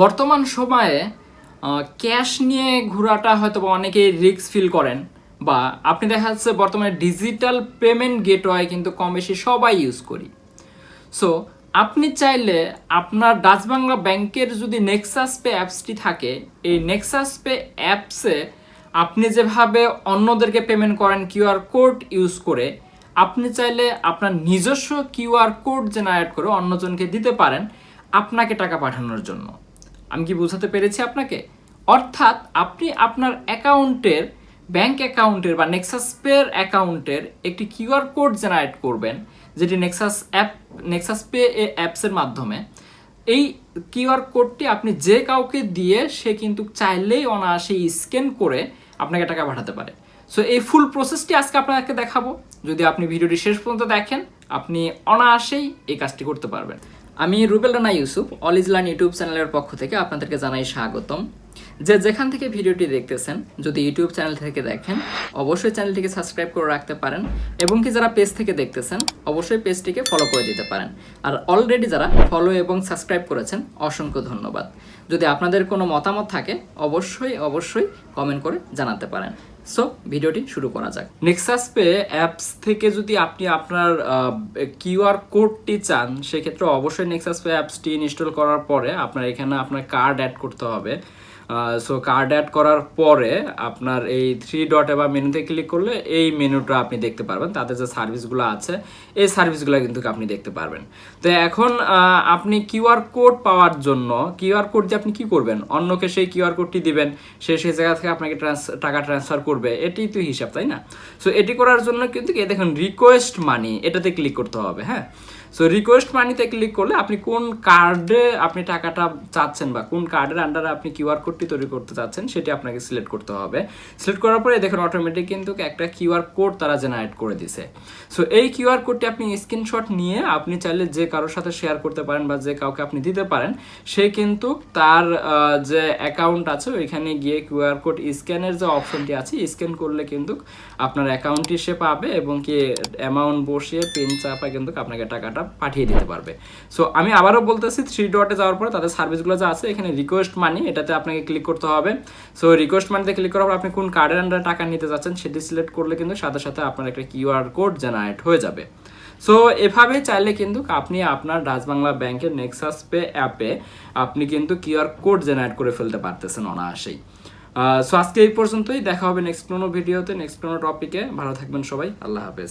বর্তমান সময়ে ক্যাশ নিয়ে ঘোরাটা হয়তো অনেকেই রিস্ক ফিল করেন বা আপনি দেখা যাচ্ছে বর্তমানে ডিজিটাল পেমেন্ট গেটওয়ে কিন্তু কম বেশি সবাই ইউজ করি। সো, আপনি চাইলে আপনার ডাচ বাংলা ব্যাংকের যদি নেক্সাস পে অ্যাপসটি থাকে, এই নেক্সাস পে অ্যাপসে আপনি যেভাবে অন্যদেরকে পেমেন্ট করেন কিউআর কোড ইউজ করে, আপনি চাইলে আপনার নিজস্ব কিউআর কোড জেনারেট করে অন্যজনকে দিতে পারেন আপনাকে টাকা পাঠানোর জন্য। আমি কি বোঝাতে পেরেছি আপনাকে? অর্থাৎ আপনি আপনার অ্যাকাউন্টের, ব্যাংক অ্যাকাউন্টের বা নেক্সাস পের অ্যাকাউন্টের একটি কিউআর কোড জেনারেট করবেন, যেটি নেক্সাস অ্যাপ, নেক্সাস পে এ অ্যাপসের মাধ্যমে। এই কিউআর কোডটি আপনি যে কাউকে দিয়ে সে কিন্তু চাইলেই অনায়াসে স্ক্যান করে আপনাকে টাকা পাঠাতে পারে। সো এই ফুল প্রসেসটি আজকে আপনাকে দেখাবো। যদি আপনি ভিডিওটি শেষ পর্যন্ত দেখেন, আপনি অনায়াসেই এই কাজটি করতে পারবেন। আমি রুবেল রানা ইউসুফ, অল ইজলান ইউটিউব চ্যানেলের পক্ষ থেকে আপনাদেরকে জানাই স্বাগতম। যে যেখান থেকে ভিডিওটি দেখতেছেন, যদি ইউটিউব চ্যানেল থেকে দেখেন, অবশ্যই চ্যানেলটিকে সাবস্ক্রাইব করে রাখতে পারেন এবং কি যারা পেজ থেকে দেখতেছেন, অবশ্যই পেজটিকে ফলো করে দিতে পারেন। আর অলরেডি যারা ফলো এবং সাবস্ক্রাইব করেছেন, অসংখ্য ধন্যবাদ। যদি আপনাদের কোনো মতামত থাকে, অবশ্যই অবশ্যই কমেন্ট করে জানাতে পারেন। সো ভিডিওটি শুরু করা যাক। নেক্সাস পে অ্যাপস থেকে যদি আপনি আপনার কিউআর কোডটি চান, সেক্ষেত্রে অবশ্যই নেক্সাস পে অ্যাপসটি ইনস্টল করার পরে আপনার এখানে আপনার কার্ড অ্যাড করতে হবে। সো কার্ড অ্যাড করার পরে আপনার এই থ্রি ডটে বা মেনুতে ক্লিক করলে এই মেনুটা আপনি দেখতে পারবেন। তাতে যে সার্ভিসগুলো আছে, এই সার্ভিসগুলো কিন্তু আপনি দেখতে পারবেন। তো এখন আপনি কিউআর কোড পাওয়ার জন্য কিউআর কোড দিয়ে আপনি কি করবেন? অন্যকে সেই কিউআর কোডটি দিবেন, সে সেই জায়গা থেকে আপনাকে টাকা ট্রান্সফার করবে। এটি তো হিসাব, তাই না? সো এটি করার জন্য কিন্তু দেখুন রিকোয়েস্ট মানি এটাতে ক্লিক করতে হবে হ্যাঁ? সো রিকোয়েস্ট মানিতে ক্লিক করলে আপনি কোন কার্ডে আপনি টাকাটা চাচ্ছেন বা কোন কার্ডের আন্ডারে আপনি কিউআর কোডটি তৈরি করতে চাচ্ছেন, সেটি আপনাকে সিলেক্ট করতে হবে। সিলেক্ট করার পরে দেখুন অটোমেটিক কিন্তু একটা কিউআর কোড তারা জেনারেট করে দিছে। সো এই কিউআর কোডটি আপনি স্ক্রিনশট নিয়ে আপনি চাইলে যে কারোর সাথে শেয়ার করতে পারেন বা যে কাউকে আপনি দিতে পারেন, সে কিন্তু তার যে অ্যাকাউন্ট আছে, ওইখানে গিয়ে কিউআর কোড স্ক্যানের যে অপশনটি আছে স্ক্যান করলে কিন্তু আপনার অ্যাকাউন্টটি সে পাবে এবং কি অ্যামাউন্ট বসিয়ে পিন চাপা কিন্তু আপনাকে টাকাটা পাঠিয়ে দিতে পারবে। সো আমি আবারও বলতেছি থ্রি ডটে যাওয়ার পরে তাদের সার্ভিসগুলো যা আছে, এখানে রিকোয়েস্ট মানি এটাতে আপনাকে ক্লিক করতে হবে। সো রিকোয়েস্ট মানিতে ক্লিক করার পর আপনি কোন কার্ডের আন্ডারে টাকা নিতে যাচ্ছেন সেটি সিলেক্ট করলে কিন্তু সাথে সাথে আপনার একটা কিউআর কোড জেনারেট হয়ে যাবে। সো এভাবে চাইলে কিন্তু আপনি আপনার ডাচবাংলা ব্যাংকের নেক্সাস পে অ্যাপে আপনি কিন্তু কিউআর কোড জেনারেট করে ফেলতে পারতেছেন অনায়াসেই। সো আজকে এই পর্যন্তই। দেখা হবে নেক্সট কোনো ভিডিওতে নেক্সট কোনো টপিকে ভালো থাকবেন সবাই। আল্লাহ হাফেজ।